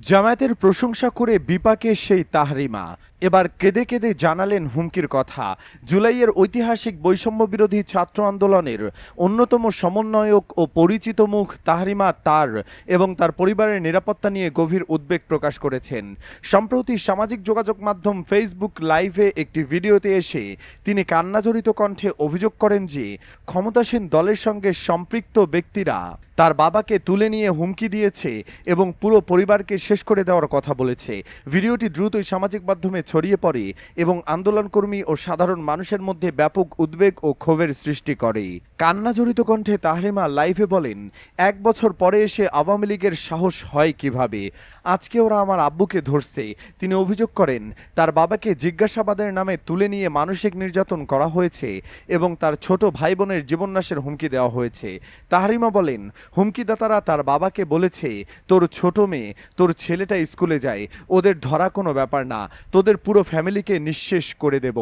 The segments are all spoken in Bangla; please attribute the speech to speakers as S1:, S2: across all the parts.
S1: জামায়াতের প্রশংসা করে বিপাকে সেই তাহরিমা। এবার কেঁদে কেঁদে জানালেন হুমকির কথা। জুলাইয়ের ঐতিহাসিক বৈষম্য বিরোধী ছাত্র আন্দোলনের অন্যতম সমন্বয়ক ও পরিচিত মুখ তাহরিমা তার এবং তার পরিবারের নিরাপত্তা নিয়ে গভীর উদ্বেগ প্রকাশ করেছেন। সম্প্রতি সামাজিক যোগাযোগ মাধ্যম ফেসবুক লাইভে একটি ভিডিওতে এসে তিনি কান্নাজড়িত কণ্ঠে অভিযোগ করেন যে, ক্ষমতাসীন দলের সঙ্গে সম্পৃক্ত ব্যক্তিরা তার বাবাকে তুলে নিয়ে হুমকি দিয়েছে এবং পুরো পরিবারকে শেষ করে দেওয়ার কথা বলেছে। ভিডিওটি দ্রুতই সামাজিক মাধ্যমে ছড়িয়ে পড়ে এবং আন্দোলনকর্মী ও সাধারণ মানুষের মধ্যে ব্যাপক উদ্বেগ ও ক্ষোভের সৃষ্টি করে। কান্নাজড়িত কণ্ঠে তাহরিমা লাইভে বলেন, এক বছর পরে এসে আওয়ামী লীগের সাহস হয় কীভাবে? আজকে ওরা আমার আব্বুকে ধরছে। তিনি অভিযোগ করেন, তার বাবাকে জিজ্ঞাসাবাদের নামে তুলে নিয়ে মানসিক নির্যাতন করা হয়েছে এবং তার ছোট ভাই বোনের জীবননাশের হুমকি দেওয়া হয়েছে। তাহারিমা বলেন, হুমকিদাতারা তার বাবাকে বলেছে, তোর ছোট মেয়ে, তোর ছেলেটা স্কুলে যায়, ওদের ধরা কোনো ব্যাপার না, তোদের পুরো ফ্যামিলিকে নিঃশেষ করে দেব।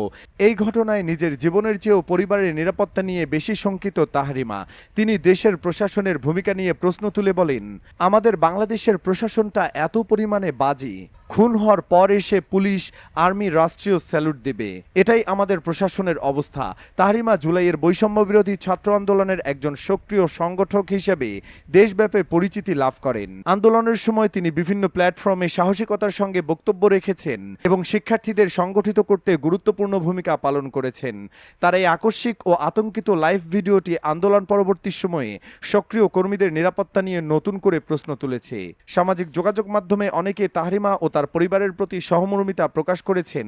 S1: এই ঘটনায় নিজের জীবনের চেয়েও পরিবারের নিরাপত্তা নিয়ে বেশি শঙ্কিত তাহারিমা। তিনি দেশের প্রশাসনের ভূমিকা নিয়ে প্রশ্ন তুলে বলেন, আমাদের বাংলাদেশের প্রশাসনটা এত পরিমাণে বাজি। খুন হওয়ার পর এসে পুলিশ, আর্মি রাষ্ট্রীয় স্যালুট দেবে। এটাই আমাদের প্রশাসনের অবস্থা। তাহারিমা জুলাইয়ের বৈষম্য বিরোধী ছাত্র আন্দোলনের একজন সক্রিয় সংগঠক হিসেবে দেশব্যাপী পরিচিতি লাভ করেন। আন্দোলনের সময় তিনি বিভিন্ন প্ল্যাটফর্মে সাহসিকতার সঙ্গে বক্তব্য রেখেছেন এবং শিক্ষার্থীদের সংগঠিত করতে গুরুত্বপূর্ণ ভূমিকা পালন করেছেন। তার এই আকস্মিক ও আতঙ্কিত লাইভ ভিডিওটি আন্দোলন পরবর্তী সময়ে সক্রিয় কর্মীদের নিরাপত্তা নিয়ে নতুন করে প্রশ্ন তুলেছে। সামাজিক যোগাযোগ মাধ্যমে অনেকে তাহরিমা ও তার পরিবারের প্রতি সহমর্মিতা প্রকাশ করেছেন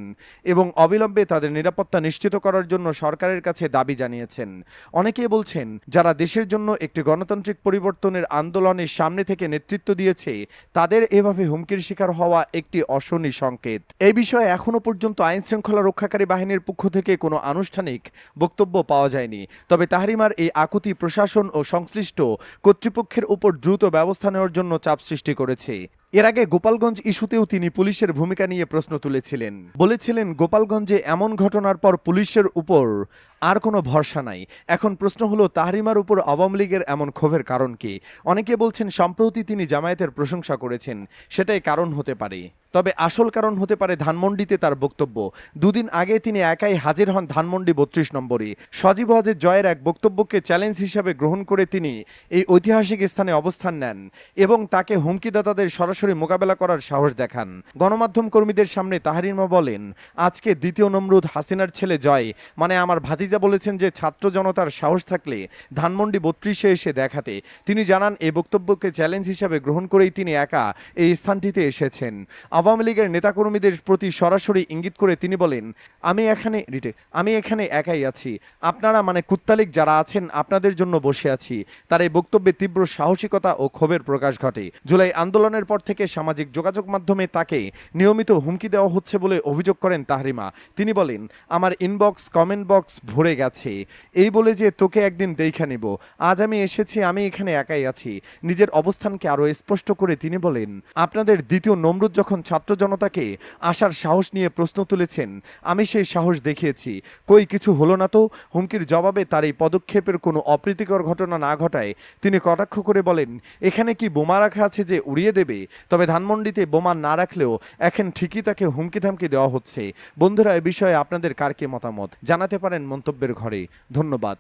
S1: এবং অবিলম্বে তাদের নিরাপত্তা নিশ্চিত করার জন্য সরকারের কাছে দাবি জানিয়েছেন। অনেকে বলছেন, যারা দেশের জন্য একটি গণতান্ত্রিক পরিবর্তনের আন্দোলনের সামনে থেকে নেতৃত্ব দিয়েছে, তাদের এভাবে হুমকির শিকার হওয়া একটি অশনি সংকেত। এই বিষয়ে এখনও পর্যন্ত আইন শৃঙ্খলা রক্ষাকারী বাহিনীর পক্ষ থেকে কোনো আনুষ্ঠানিক বক্তব্য পাওয়া যায়নি। তবে তাহরিমার এই আকুতি প্রশাসন ও সংশ্লিষ্ট কর্তৃপক্ষের উপর দ্রুত ব্যবস্থা নেওয়ার জন্য চাপ সৃষ্টি করেছে। এর আগে গোপালগঞ্জ ইস্যুতেও তিনি পুলিশের ভূমিকা নিয়ে প্রশ্ন তুলেছিলেন। বলেছিলেন, গোপালগঞ্জে এমন ঘটনার পর পুলিশের উপর আর কোনো ভরসা নাই। এখন প্রশ্ন হলো, তাহরিমার উপর আওয়ামী লীগের এমন ক্ষোভের কারণ কি? অনেকে বলছেন, সম্প্রতি তিনি জামায়াতের প্রশংসা করেছেন, সেটাই কারণ হতে পারে। তবে আসল কারণ হতে পারে ধানমন্ডিতে তার বক্তব্য। দুদিন আগে তিনি একাই হাজির হন ধানমন্ডি বত্রিশ নম্বরে। সজীব হজের জয়ের এক বক্তব্যকে চ্যালেঞ্জ হিসাবে গ্রহণ করে তিনি এই ঐতিহাসিক স্থানে অবস্থান নেন এবং তাকে হুমকিদাতাদের সরাসরি মোকাবেলা করার সাহস দেখান। গণমাধ্যম কর্মীদের সামনে তাহারিমা বলেন, আজকে দ্বিতীয় নমরুদ হাসিনার ছেলে জয় মানে আমার ভাতিজা বলেছেন যে ছাত্র জনতার সাহস থাকলে ধানমন্ডি বত্রিশে এসে দেখাতে। তিনি জানান এই বক্তব্যকে চ্যালেঞ্জ হিসাবে গ্রহণ করেই তিনি একা এই স্থানটিতে এসেছেন। আওয়ামী লীগের নেতাকর্মীদের প্রতি সরাসরি ইঙ্গিত করে তিনি বলেন, আমি এখানে রিটে, আমি এখানে একাই আছি। আপনারা মানে কুত্তালিক যারা আছেন, আপনাদের জন্য বসে আছি। তার এই বক্তব্যে তীব্র সাহসিকতা ও ক্ষোভের প্রকাশ ঘটে। জুলাই আন্দোলনের পর থেকে সামাজিক যোগাযোগ মাধ্যমে তাকে নিয়মিত হুমকি দেওয়া হচ্ছে বলে অভিযোগ করেন তাহরিমা। তিনি বলেন, আমার ইনবক্স, কমেন্ট বক্স ভরে গেছে। এই বলে যে, তোকে একদিন দেখা নিব। আজ আমি এসেছি, আমি এখানে একাই আছি। নিজের অবস্থানকে আরও স্পষ্ট করে তিনি বলেন, আপনাদের দ্বিতীয় নমরুদ যখন ছাত্র জনতাকে আসার সাহস নিয়ে প্রশ্ন তুলেছেন, আমি সেই সাহস দেখিয়েছি। কই, কিছু হলো না তো? হুমকির জবাবে তার এই পদক্ষেপের কোনো অপ্রীতিকর ঘটনা না ঘটায় তিনি কটাক্ষ করে বলেন, এখানে কি বোমা রাখা আছে যে উড়িয়ে দেবে? তবে ধানমন্ডিতে বোমা না রাখলেও এখন ঠিকই তাকে হুমকি ধামকি দেওয়া হচ্ছে। বন্ধুরা, এ বিষয়ে আপনাদের কার কি মতামত? জানাতে পারেন মন্তব্যের ঘরে। ধন্যবাদ।